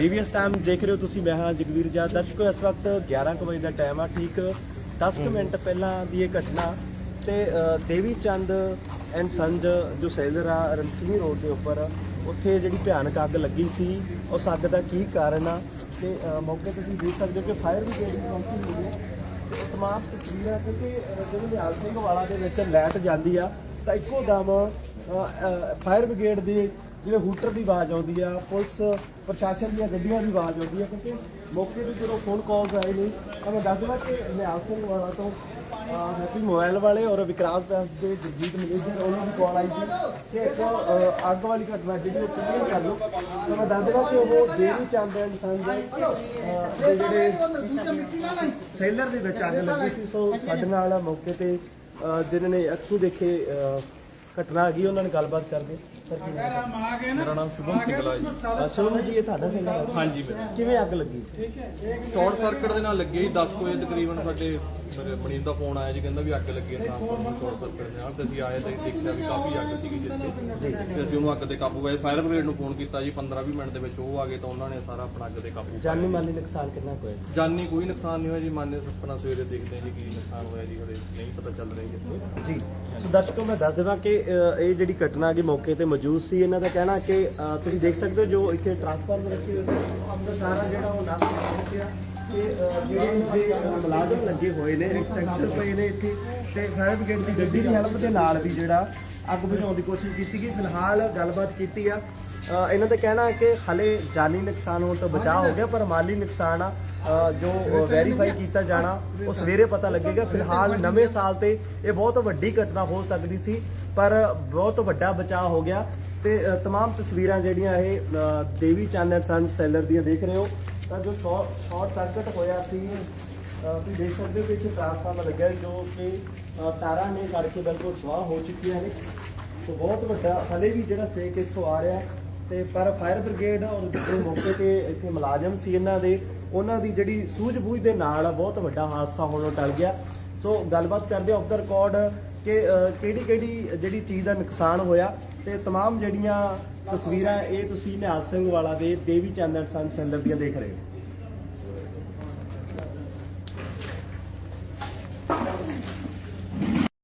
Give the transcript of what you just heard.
ਡੀਵੀਐਸ time ਦੇਖ ਰਹੇ ਹੋ ਤੁਸੀਂ ਮੈਂ ਹਾਂ ਜਗਵੀਰ ਜਾ ਦਰਸ਼ਕੋ ਇਸ ਵਕਤ 11 ਕੁ ਵਜੇ ਦਾ ਟਾਈਮ ਆ ਠੀਕ। 10 ਕੁ ਮਿੰਟ ਪਹਿਲਾਂ ਦੀ ਇਹ ਘਟਨਾ ਤੇ ਦੇਵੀ ਚੰਦ ਐਂਡ ਸੰਜ ਜੋ ਸੈਲਰ ਆ ਰਣਸੀਂਹ ਰੋਡ ਦੇ ਉੱਪਰ ਉੱਥੇ ਜਿਹੜੀ ਭਿਆਨਕ ਅੱਗ ਲੱਗੀ ਸੀ ਉਸ ਅੱਗ ਦਾ ਕੀ ਕਾਰਨ ਆ? ਤੇ ਮੌਕੇ ਤੁਸੀਂ ਦੇਖ ਸਕਦੇ ਹੋ ਕਿ ਫਾਇਰ ਵੀ ਪਹੁੰਚੀ ਹੋਈ ਹੈ। ਤਮਾਮ ਤਸਵੀਰਾਂ ਕਿਉਂਕਿ ਜਦੋਂ ਨਿਹਾਲ ਸਿੰਘ ਵਾਲਾ ਦੇ ਵਿੱਚ ਲਾਈਟ ਜਾਂਦੀ ਆ ਤਾਂ ਇੱਕੋ ਦਮ ਫਾਇਰ ਬ੍ਰਿਗੇਡ ਦੇ ਜਿਵੇਂ ਹੂਟਰ ਦੀ ਆਵਾਜ਼ ਆਉਂਦੀ ਆ ਪੁਲਿਸ ਪ੍ਰਸ਼ਾਸਨ ਦੀਆਂ ਗੱਡੀਆਂ ਦੀ ਆਵਾਜ਼ ਆਉਂਦੀ ਆ ਕਿਉਂਕਿ ਮੌਕੇ ਤੇ ਜਦੋਂ ਫੋਨ ਕਾਲਸ ਆਏ ਨੇ ਤਾਂ ਮੈਂ ਦੱਸ ਦਵਾਂ ਕਿ ਨਿਹਾਲ ਸਿੰਘ ਵਾਲਾ ਤੋਂ ਹੈਪੀ ਮੋਬਾਈਲ ਵਾਲੇ ਔਰ ਵਿਕਰਾਸ ਪੈਸ ਦੇ ਜਗਜੀਤ ਮੈਨੇਜਰ ਉਹਨਾਂ ਦੀ ਕਾਲ ਆਈ ਸੀ ਕਿ ਇੱਕ ਅੱਗ ਵਾਲੀ ਘਟਨਾ ਜਿਹੜੀ ਉਹ ਕਲੀਅਰ ਕਰ ਲਓ। ਤਾਂ ਮੈਂ ਦੱਸ ਦਵਾਂ ਕਿ ਉਹ ਦੇਵੀ ਚੰਦ ਐਂਡ ਸੰਜ ਦੇ ਜਿਹੜੇ ਸੈਲਰ ਦੇ ਵਿੱਚ ਅੱਗ ਲੱਗੀ ਸੀ ਸੋ ਸਾਡੇ ਨਾਲ ਮੌਕੇ ਤੇ ਅ, ਜਿਨ੍ਹਾਂ ਨੇ ਅੱਖੂ ਦੇਖੇ ਘਟਨਾ ਹੈਗੀ ਉਹਨਾਂ ਨਾਲ ਗੱਲਬਾਤ ਕਰਦੇ। ਸਰ ਕੀ ਨਾਮ ਹੈ? ਮੇਰਾ ਨਾਮ ਸ਼ੁਭਮ ਸਿੰਘਲਾ ਜੀ। ਅ, ਸੋਨੂੰ ਜੀ ਇਹ ਤੁਹਾਡਾ ਹੈ? ਹਾਂਜੀ ਮੇਰਾ ਕਿਵੇਂ ਅੱਗ ਲੱਗੀ? ਸ਼ਾਰਟ ਸਰਕਟ ਦੇ ਨਾਲ ਲੱਗੀ ਜੀ 10 ਕੁ ਵਜੇ ਤਕਰੀਬਨ ਸਾਡੇ ਮੇਰੇ ਮਨੀਤ ਦਾ ਫੋਨ ਆਇਆ ਜੀ ਕਹਿੰਦਾ ਵੀ ਅੱਗ ਲੱਗੀ ਹੈ ਟ੍ਰਾਂਸਫਾਰਮਰ ਸ਼ਾਰਟ ਸਰਕਟ ਦੇ ਨਾਲ ਤੇ ਅਸੀਂ ਆਏ ਤੇ ਦੇਖਿਆ ਵੀ ਕਾਫੀ ਅੱਗ ਸੀਗੀ ਜਿੱਥੇ। ਤੇ ਅਸੀਂ ਉਹਨੂੰ ਅੱਗ ਤੇ ਕਾਬੂ ਪਾਇਆ ਫਾਇਰ ਬ੍ਰਿਗੇਡ ਨੂੰ ਫੋਨ ਕੀਤਾ ਜੀ 15-20 ਮਿੰਟ ਦੇ ਵਿੱਚ ਉਹ ਆ ਗਏ ਤਾਂ ਉਹਨਾਂ ਨੇ ਸਾਰਾ ਆਪਣਾ ਅੱਗ ਤੇ ਕਾਬੂ ਪਾਇਆ। ਜਾਨੀ ਮਾਲੀ ਨੁਕਸਾਨ ਕਿੰਨਾ ਕੁ ਹੋਇਆ ਜਾਨੀ ਕੋਈ ਨੁਕਸਾਨ ਨਹੀਂ ਹੋਇਆ ਜੀ ਮਾਨੇ ਆਪਣਾ ਸਵੇਰੇ ਦੇਖਦੇ ਹਾਂ ਜੀ ਕੀ ਨੁਕਸਾਨ ਹੋਇਆ ਜੀ ਹਲੇ ਨਹੀਂ ਪਤਾ ਚੱਲ ਰਹੀ ਹੈ ਜੀ। ਸੋ ਦਰਸ਼ਕੋ ਮੈਂ ਦੱਸ ਦੇਵਾਂ ਕਿ ਅ, ਇਹ ਜਿਹੜੀ ਘਟਨਾ ਕਿ ਮੌਕੇ ਤੇ ਮੌਜੂਦ ਸੀ ਇਹਨਾਂ ਦਾ ਕਹਿਣਾ ਕਿ ਅ, ਤੁਸੀਂ ਦੇਖ ਸਕਦੇ ਹੋ ਜੋ ਇੱਥੇ ਟਰਾਂਸਫਾਰਮਰ ਰੱਖੇ ਹੋਏ ਸੀ ਉਹਦਾ ਸਾਰਾ ਜਿਹੜਾ ਉਹ ਨਸ਼ਟ ਹੋ ਤੇ ਅ, ਜਿਹੜੇ ਮੁਲਾਜ਼ਮ ਲੱਗੇ ਹੋਏ ਨੇ ਇੰਸਟ੍ਰਕਟਰ ਪਏ ਨੇ ਇੱਥੇ ਤੇ ਫਾਇਰ ਬ੍ਰਿਗੇਡ ਦੀ ਗੱਡੀ ਦੀ ਹੈਲਪ ਦੇ ਨਾਲ ਵੀ ਜਿਹੜਾ ਅੱਗ ਬੁਝਾਉਣ ਦੀ ਕੋਸ਼ਿਸ਼ ਕੀਤੀ ਗਈ। ਫਿਲਹਾਲ ਗੱਲਬਾਤ ਕੀਤੀ ਆ। ਇਹਨਾਂ ਦਾ ਕਹਿਣਾ ਹੈ ਕਿ ਹਲੇ ਜਾਨੀ ਨੁਕਸਾਨ ਹੋਣ ਤੋਂ ਬਚਾਅ ਹੋ ਗਿਆ ਪਰ ਮਾਲੀ ਨੁਕਸਾਨ ਆ। ਜੋ ਵੈਰੀਫਾਈ ਕੀਤਾ ਜਾਣਾ ਉਹ ਸਵੇਰੇ ਪਤਾ ਲੱਗੇਗਾ। ਫਿਲਹਾਲ ਨਵੇਂ ਸਾਲ ਤੇ ਇਹ ਬਹੁਤ ਵੱਡੀ ਘਟਨਾ ਹੋ ਸਕਦੀ ਸੀ ਪਰ ਬਹੁਤ ਵੱਡਾ ਬਚਾਅ ਹੋ ਗਿਆ। ਤੇ ਅ, ਤਮਾਮ ਤਸਵੀਰਾਂ ਜਿਹੜੀਆਂ ਇਹ ਦੇਵੀ ਚੰਦ ਐਂਡ ਸੈਲਰ ਦੀਆਂ ਦੇਖ ਰਹੇ ਹੋ। ਤਾਂ ਜੋ ਸ਼ਾਰਟ ਸਰਕਟ ਹੋਇਆ ਸੀ ਅ, ਤੁਸੀਂ ਦੇਖ ਸਕਦੇ ਹੋ ਕਿ ਇੱਥੇ ਟ੍ਰਾਂਸਫਾਰਮਰ ਲੱਗਿਆ ਹੈ ਜੋ ਕਿ ਅ, ਤਾਰਾਂ ਨੇ ਸੜ ਕੇ ਬਿਲਕੁਲ ਸਵਾਹ ਹੋ ਚੁੱਕੀਆਂ ਨੇ ਸੋ ਬਹੁਤ ਵੱਡਾ ਹਲੇ ਵੀ ਜਿਹੜਾ ਸੇਕ ਇੱਥੋਂ ਆ ਰਿਹਾ ਤੇ ਪਰ ਫਾਇਰ ਬ੍ਰਿਗੇਡ ਔਰ ਜਿਹੜੇ ਮੌਕੇ ਤੇ ਇੱਥੇ ਮੁਲਾਜ਼ਮ ਸੀ ਇਹਨਾਂ ਦੇ ਉਹਨਾਂ ਦੀ ਜਿਹੜੀ ਸੂਝ-ਬੂਝ ਦੇ ਨਾਲ ਬਹੁਤ ਵੱਡਾ ਹਾਦਸਾ ਹੋਣੋਂ ਟਲ ਗਿਆ ਸੋ ਗੱਲਬਾਤ ਕਰਦੇ ਆਫ ਦਾ ਰਿਕਾਰਡ ਕਿ ਕਿਹੜੀ ਕਿਹੜੀ ਜਿਹੜੀ ਚੀਜ਼ ਦਾ ਨੁਕਸਾਨ ਹੋਇਆ ਤੇ तमाम ਜਿਹੜੀਆਂ ਤਸਵੀਰਾਂ ਇਹ ਤੁਸੀਂ ਨਿਹਾਲ ਸਿੰਘ ਵਾਲਾ ਦੇ ਦੇਵੀ ਚੰਦਨ ਐਂਡ ਸਨ ਸੈਲਰ ਦੀਆਂ ਦੇਖ ਰਹੇ ਹੋ।